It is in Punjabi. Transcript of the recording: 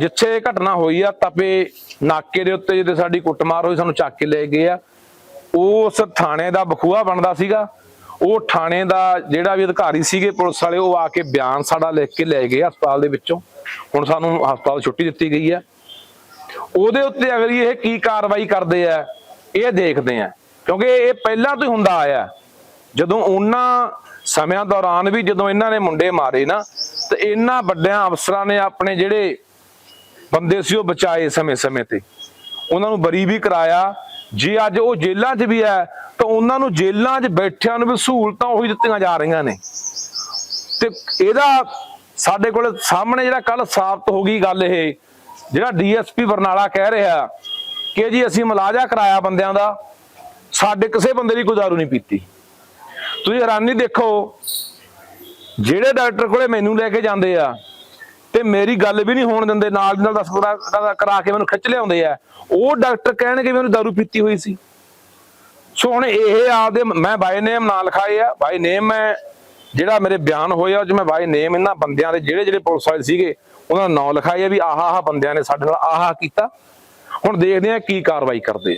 ਜਿੱਥੇ ਇਹ ਘਟਨਾ ਹੋਈ ਆ, ਤਪੇ ਨਾਕੇ ਦੇ ਉੱਤੇ ਜਿੱਥੇ ਸਾਡੀ ਕੁੱਟਮਾਰ ਹੋਈ, ਸਾਨੂੰ ਚੱਕ ਕੇ ਲੈ ਗਏ ਆ। ਉਸ ਥਾਣੇ ਦਾ ਬਖੂਆ ਬਣਦਾ ਸੀਗਾ। ਉਹ ਥਾਣੇ ਦਾ ਜਿਹੜਾ ਵੀ ਅਧਿਕਾਰੀ ਸੀਗੇ ਪੁਲਿਸ ਵਾਲੇ, ਉਹ ਆ ਕੇ ਬਿਆਨ ਸਾਡਾ ਲਿਖ ਕੇ ਲੈ ਗਏ ਹਸਪਤਾਲ ਦੇ ਵਿੱਚੋਂ। ਹੁਣ ਸਾਨੂੰ ਹਸਪਤਾਲ ਛੁੱਟੀ ਦਿੱਤੀ ਗਈ ਆ। ਉਹਦੇ ਉੱਤੇ ਅਗਲੀ ਇਹ ਕੀ ਕਾਰਵਾਈ ਕਰਦੇ ਆ, ਇਹ ਦੇਖਦੇ ਆ। ਕਿਉਂਕਿ ਇਹ ਪਹਿਲਾਂ ਤੋਂ ਹੀ ਹੁੰਦਾ ਆਇਆ। ਜਦੋਂ ਉਹਨਾਂ ਸਮਿਆਂ ਦੌਰਾਨ ਵੀ ਜਦੋਂ ਇਹਨਾਂ ਨੇ ਮੁੰਡੇ ਮਾਰੇ ਨਾ, ਤੇ ਇਹਨਾਂ ਵੱਡਿਆਂ ਅਫਸਰਾਂ ਨੇ ਆਪਣੇ ਜਿਹੜੇ ਬੰਦੇ ਸੀ, ਉਹ ਬਚਾਏ ਸਮੇਂ-ਸਮੇਂ ਤੇ। ਉਹਨਾਂ ਨੂੰ ਬਰੀ ਵੀ ਕਰਾਇਆ। ਜੇ ਅੱਜ ਉਹ ਜੇਲ੍ਹਾਂ 'ਚ ਵੀ ਹੈ, ਤਾਂ ਉਹਨਾਂ ਨੂੰ ਜੇਲ੍ਹਾਂ 'ਚ ਬੈਠਿਆਂ ਨੂੰ ਵੀ ਸਹੂਲਤਾਂ ਉਹੀ ਦਿੱਤੀਆਂ ਜਾ ਰਹੀਆਂ ਨੇ। ਤੇ ਇਹਦਾ ਸਾਡੇ ਕੋਲ ਸਾਹਮਣੇ ਜਿਹੜਾ ਕੱਲ ਸਾਬਤ ਹੋ ਗਈ ਗੱਲ ਇਹ, ਜਿਹੜਾ ਡੀਐਸਪੀ ਬਰਨਾਲਾ ਕਹਿ ਰਿਹਾ ਕਿ ਜੀ ਅਸੀਂ ਮਲਾਜਾ ਕਰਾਇਆ ਬੰਦਿਆਂ ਦਾ, ਸਾਡੇ ਕਿਸੇ ਬੰਦੇ ਦੀ ਗੁਜ਼ਾਰੂ ਨਹੀਂ ਪੀਤੀ। ਤੁਸੀਂ ਹੈਰਾਨੀ ਦੇਖੋ, ਜਿਹੜੇ ਡਾਕਟਰ ਕੋਲੇ ਮੈਨੂੰ ਲੈ ਕੇ ਜਾਂਦੇ ਆ ਤੇ ਮੇਰੀ ਗੱਲ ਵੀ ਨਹੀਂ ਹੋਣ ਦਿੰਦੇ, ਨਾਲ ਦੀ ਨਾਲ ਦੱਸ ਕਰਾ ਕਰਾ ਕੇ ਮੈਨੂੰ ਖਿੱਚ ਲਿਆਉਂਦੇ ਆ। ਉਹ ਡਾਕਟਰ ਕਹਿਣਗੇ ਮੈਨੂੰ ਦਾਰੂ ਪੀਤੀ ਹੋਈ ਸੀ। ਸੋ ਹੁਣ ਇਹ ਆਪਦੇ ਮੈਂ ਬਾਈ ਨੇਮ ਨਾਂ ਲਿਖਾਏ ਆ। ਬਾਈ ਨੇਮ ਮੈਂ ਜਿਹੜਾ ਮੇਰੇ ਬਿਆਨ ਹੋਇਆ ਉਹ 'ਚ ਮੈਂ ਬਾਈ ਨੇਮ ਇਹਨਾਂ ਬੰਦਿਆਂ ਦੇ ਜਿਹੜੇ ਜਿਹੜੇ ਪੁਲਿਸ ਵਾਲੇ ਸੀਗੇ, ਉਹਨਾਂ ਦਾ ਨਾਂ ਲਿਖਾਏ ਵੀ ਆਹ ਆਹ ਬੰਦਿਆਂ ਨੇ ਸਾਡੇ ਨਾਲ ਆਹ ਆਹ ਕੀਤਾ। ਹੁਣ ਦੇਖਦੇ ਆ ਕੀ ਕਾਰਵਾਈ ਕਰਦੇ